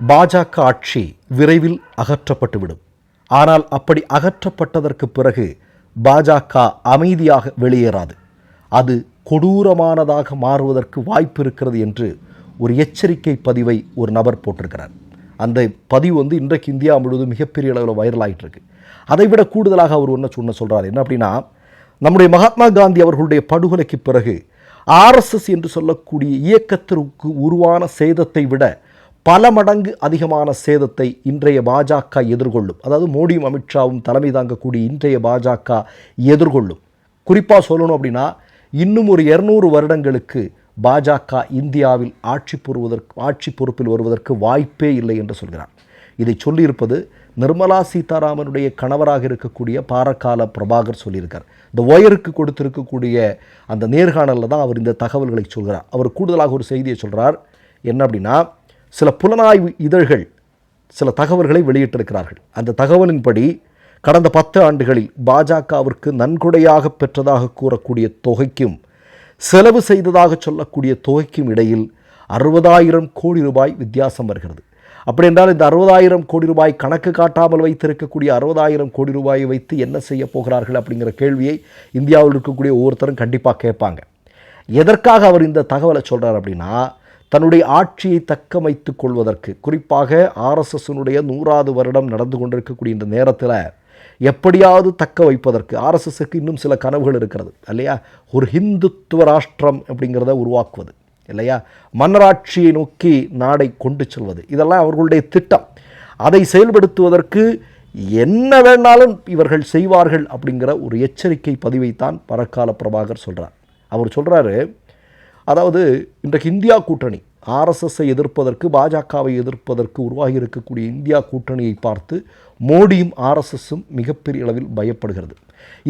பாஜக ஆட்சி விரைவில் அகற்றப்பட்டுவிடும். ஆனால் அப்படி அகற்றப்பட்டதற்கு பிறகு பாஜக அமைதியாக வெளியேறாது. அது கொடூரமானதாக மாறுவதற்கு வாய்ப்பு இருக்கிறது என்று ஒரு எச்சரிக்கை பதிவை ஒரு நபர் போட்டிருக்கிறார். அந்த பதிவு வந்து இன்றைக்கு இந்தியா முழுவதும் மிகப்பெரிய அளவில் வைரல் ஆயிட்டு இருக்கு அதை விட கூடுதலாக அவர் ஒன்று சொன்ன சொல்கிறார் என்ன அப்படின்னா நம்முடைய மகாத்மா காந்தி அவர்களுடைய படுகொலைக்கு பிறகு ஆர்எஸ்எஸ் என்று சொல்லக்கூடிய இயக்கத்திற்கு உருவான சேதத்தை விட பல மடங்கு அதிகமான சேதத்தை இன்றைய பாஜக எதிர்கொள்ளும். அதாவது மோடியும் அமித்ஷாவும் தலைமை தாங்கக்கூடிய இன்றைய பாஜக எதிர்கொள்ளும். குறிப்பாக சொல்லணும் அப்படின்னா இன்னும் ஒரு இரநூறு வருடங்களுக்கு பாஜக இந்தியாவில் ஆட்சி புரிவதற்கு ஆட்சி பொறுப்பில் வருவதற்கு வாய்ப்பே இல்லை என்று சொல்கிறார். இதை சொல்லியிருப்பது நிர்மலா சீதாராமனுடைய கணவராக இருக்கக்கூடிய பாரக்கால பிரபாகர் சொல்லியிருக்கார். இந்த ஒயருக்கு கொடுத்திருக்கக்கூடிய அந்த நேர்காணலில் தான் அவர் இந்த தகவல்களை சொல்கிறார். அவர் கூடுதலாக ஒரு செய்தியை சொல்கிறார் என்ன அப்படின்னா சில புலனாய்வு இதழ்கள் சில தகவல்களை வெளியிட்டிருக்கிறார்கள். அந்த தகவலின்படி கடந்த பத்து ஆண்டுகளில் பாஜகவிற்கு நன்கொடையாக பெற்றதாக கூறக்கூடிய தொகைக்கும் செலவு செய்ததாக சொல்லக்கூடிய தொகைக்கும் இடையில் அறுபதாயிரம் கோடி ரூபாய் வித்தியாசம் வருகிறது. அப்படி என்றால் இந்த அறுபதாயிரம் கோடி ரூபாய் கணக்கு காட்டாமல் வைத்திருக்கக்கூடிய அறுபதாயிரம் கோடி ரூபாயை வைத்து என்ன செய்ய போகிறார்கள் அப்படிங்கிற கேள்வியை இந்தியாவில் இருக்கக்கூடிய ஒவ்வொருத்தரும் கண்டிப்பாக கேட்பாங்க. எதற்காக அவர் இந்த தகவலை சொல்கிறார் அப்படின்னா தன்னுடைய ஆட்சியை தக்க வைத்துக் கொள்வதற்கு குறிப்பாக ஆர்எஸ்எஸ்னுடைய நூறாவது வருடம் நடந்து கொண்டிருக்கக்கூடிய இந்த நேரத்தில் எப்படியாவது தக்க வைப்பதற்கு ஆர்எஸ்எஸ்க்கு இன்னும் சில கனவுகள் இருக்கிறது இல்லையா? ஒரு ஹிந்துத்துவ ராஷ்டிரம் அப்படிங்கிறத உருவாக்குவது இல்லையா? மன்னராட்சியை நோக்கி நாடை கொண்டு செல்வது இதெல்லாம் அவர்களுடைய திட்டம். அதை செயல்படுத்துவதற்கு என்ன வேணாலும் இவர்கள் செய்வார்கள் அப்படிங்கிற ஒரு எச்சரிக்கை பதிவைத்தான் பரக்கால பிரபாகர் சொல்கிறார் அவர் சொல்கிறாரு அதாவது இன்றைக்கு இந்தியா கூட்டணி ஆர்எஸ்எஸ்ஸை எதிர்ப்பதற்கு பாஜகவை எதிர்ப்பதற்கு உருவாகி இருக்கக்கூடிய இந்தியா கூட்டணியை பார்த்து மோடியும் ஆர்எஸ்எஸும் மிகப்பெரிய அளவில் பயப்படுகிறது.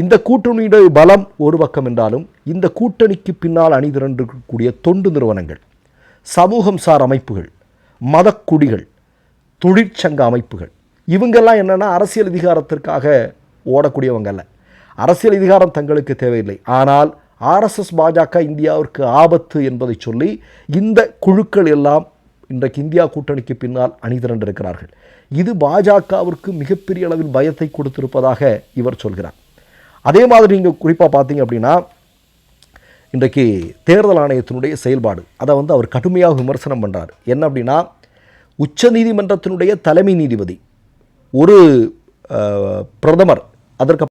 இந்த கூட்டணியுடைய பலம் ஒரு பக்கம் என்றாலும் இந்த கூட்டணிக்கு பின்னால் அணிதிரண்டிருக்கக்கூடிய தொண்டு நிறுவனங்கள் சமூகம் சார் அமைப்புகள் மதக்குடிகள் தொழிற்சங்க அமைப்புகள் இவங்கெல்லாம் என்னென்னா அரசியல் அதிகாரத்திற்காக ஓடக்கூடியவங்க அல்ல அரசியல் அதிகாரம் தங்களுக்கு தேவையில்லை. ஆனால் ஆர்எஸ்எஸ் பாஜக இந்தியாவிற்கு ஆபத்து என்பதை சொல்லி இந்த குழுக்கள் எல்லாம் இன்றைக்கு இந்தியா கூட்டணிக்கு பின்னால் அணிதிரண்டிருக்கிறார்கள். இது பாஜகவிற்கு மிகப்பெரிய அளவில் பயத்தை கொடுத்திருப்பதாக இவர் சொல்கிறார். அதே மாதிரி நீங்கள் குறிப்பாக பார்த்தீங்க அப்படின்னா இன்றைக்கு தேர்தல் ஆணையத்தினுடைய செயல்பாடு அதை வந்து அவர் கடுமையாக விமர்சனம் பண்ணுறார் என்ன அப்படின்னா உச்ச நீதிமன்றத்தினுடைய தலைமை நீதிபதி ஒரு பிரதமர் அதற்கு